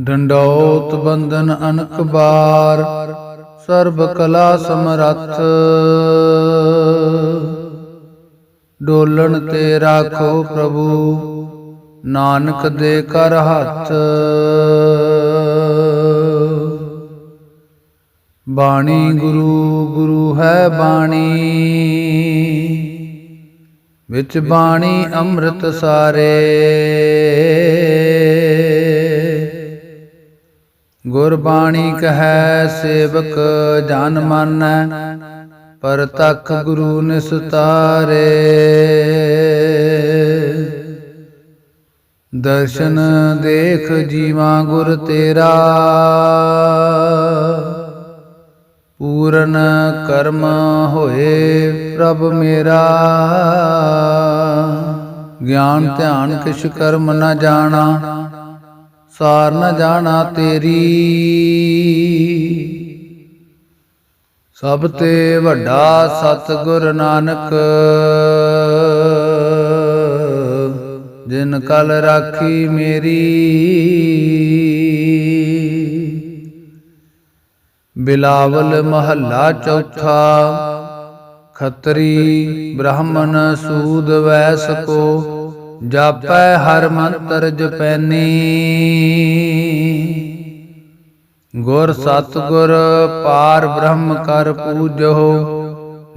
ਡੰਡੌਤ ਬੰਧਨ ਅਨਕ ਬਾਰ, ਸਰਬ ਕਲਾ ਸਮਰੱਥ। ਡੋਲਣ ਤੇ ਰਾਖੋ ਪ੍ਰਭੂ, ਨਾਨਕ ਦੇ ਕਰ ਹੱਥ। ਬਾਣੀ ਗੁਰੂ ਗੁਰੂ ਹੈ ਬਾਣੀ। ਵਿੱਚ ਬਾਣੀ ਅੰਮ੍ਰਿਤ ਸਾਰੇ। ਗੁਰਬਾਣੀ ਕਹੈ ਸੇਵਕ ਜਨ ਮਾਨੈ, ਪਰ ਤਖ ਗੁਰੂ ਨਿਸਤਾਰੇ। ਦਰਸ਼ਨ ਦੇਖ ਜੀਵਾ ਗੁਰ ਤੇਰਾ, ਪੂਰਨ ਕਰਮ ਹੋਏ ਪ੍ਰਭ ਮੇਰਾ। ਗਿਆਨ ਧਿਆਨ ਕਿਛ ਕਰਮ ਨਾ ਜਾਣਾ ਸਾਰ ਨ ਜਾਣਾ ਤੇਰੀ। ਸਭ ਤੇ ਵੱਡਾ ਸਤਿਗੁਰ ਨਾਨਕ, ਜਿਨ ਕਲ ਰਾਖੀ ਮੇਰੀ। ਬਿਲਾਵਲ ਮਹੱਲਾ ਚੌਥਾ, ਖੱਤਰੀ ਬ੍ਰਾਹਮਣ ਸੂਦ ਵੈਸ ਕੋ। ਜਾਪੈ ਹਰ ਮੰਤਰ ਜਪੈਨੀ। ਗੁਰ ਸਤਗੁਰ ਪਾਰ ਬ੍ਰਹਮ ਕਰ ਪੂਜੋ,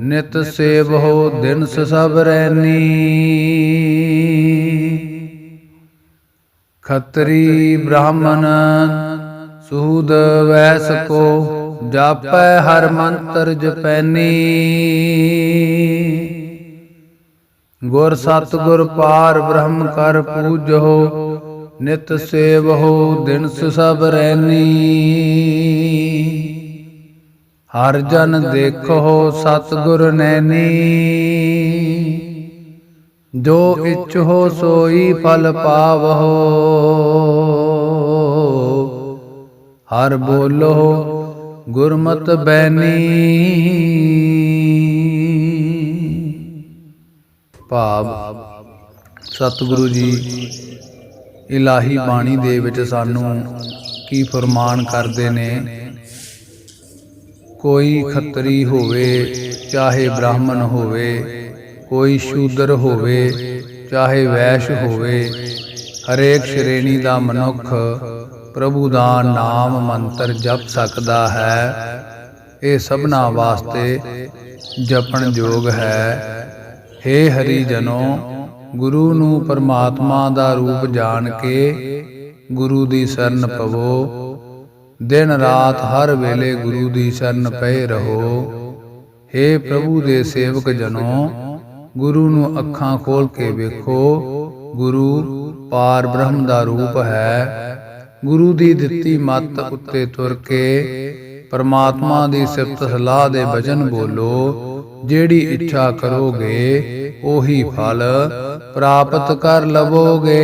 ਨਿਤ ਸੇਵੋ ਦਿਨ ਸਭ ਰੈਨੀ। ਖੱਤਰੀ ਬ੍ਰਾਹਮਣ ਸੂਦ ਵੈਸ ਕੋ, ਜਾਪੈ ਹਰ ਮੰਤਰ ਜਪੈਨੀ। ਗੁਰ ਸਤਗੁਰ ਪਾਰ ਬ੍ਰਹਮ ਕਰ ਪੂਜੋ, ਨਿਤ ਸੇਵਹੁ, ਦਿਨ ਸਭ ਰੈਨੀ ਹਰ ਜਨ ਦੇਖੋ ਸਤਗੁਰ ਨੈਨੀ ਜੋ ਇਛੋ ਸੋਈ ਫਲ ਪਾਵਹੋ, ਹਰ ਬੋਲੋ ਗੁਰਮਤ ਬੈਨੀ ਭਾਵ ਸਤਿਗੁਰੂ ਜੀ, ਇਲਾਹੀ ਬਾਣੀ ਦੇ ਵਿੱਚ ਸਾਨੂੰ ਕੀ ਫਰਮਾਨ ਕਰਦੇ ਨੇ? ਕੋਈ ਖੱਤਰੀ ਹੋਵੇ, ਚਾਹੇ ਬ੍ਰਾਹਮਣ ਹੋਵੇ, ਕੋਈ ਸ਼ੂਦਰ ਹੋਵੇ, ਚਾਹੇ ਵੈਸ਼ ਹੋਵੇ, ਹਰੇਕ ਸ਼੍ਰੇਣੀ ਦਾ ਮਨੁੱਖ ਪ੍ਰਭੂ ਦਾ ਨਾਮ ਮੰਤਰ ਜਪ ਸਕਦਾ ਹੈ। ਇਹ ਸਭਨਾ ਵਾਸਤੇ ਜਪਣ ਯੋਗ ਹੈ। ਹੇ ਹਰੀ ਜਨੋ ਗੁਰੂ ਨੂੰ ਪਰਮਾਤਮਾ ਦਾ ਰੂਪ ਜਾਣ ਕੇ ਗੁਰੂ ਦੀ ਸ਼ਰਨ ਪਵੋ। ਦਿਨ ਰਾਤ ਹਰ ਵੇਲੇ ਗੁਰੂ ਦੀ ਸ਼ਰਨ ਪਏ ਰਹੋ। ਹੇ ਪ੍ਰਭੂ ਦੇ ਸੇਵਕ ਜਨੋ, ਗੁਰੂ ਨੂੰ ਅੱਖਾਂ ਖੋਲ ਕੇ ਵੇਖੋ। ਗੁਰੂ ਪਾਰ ਬ੍ਰਹਮ ਦਾ ਰੂਪ ਹੈ। ਗੁਰੂ ਦੀ ਦਿੱਤੀ ਮੱਤ ਉੱਤੇ ਤੁਰ ਕੇ ਪਰਮਾਤਮਾ ਦੀ ਸਿਫਤ ਸਲਾਹ ਦੇ ਬਚਨ ਬੋਲੋ। ਜਿਹੜੀ ਇੱਛਾ ਕਰੋਗੇ ਉਹੀ ਫਲ ਪ੍ਰਾਪਤ ਕਰ ਲਵੋਗੇ।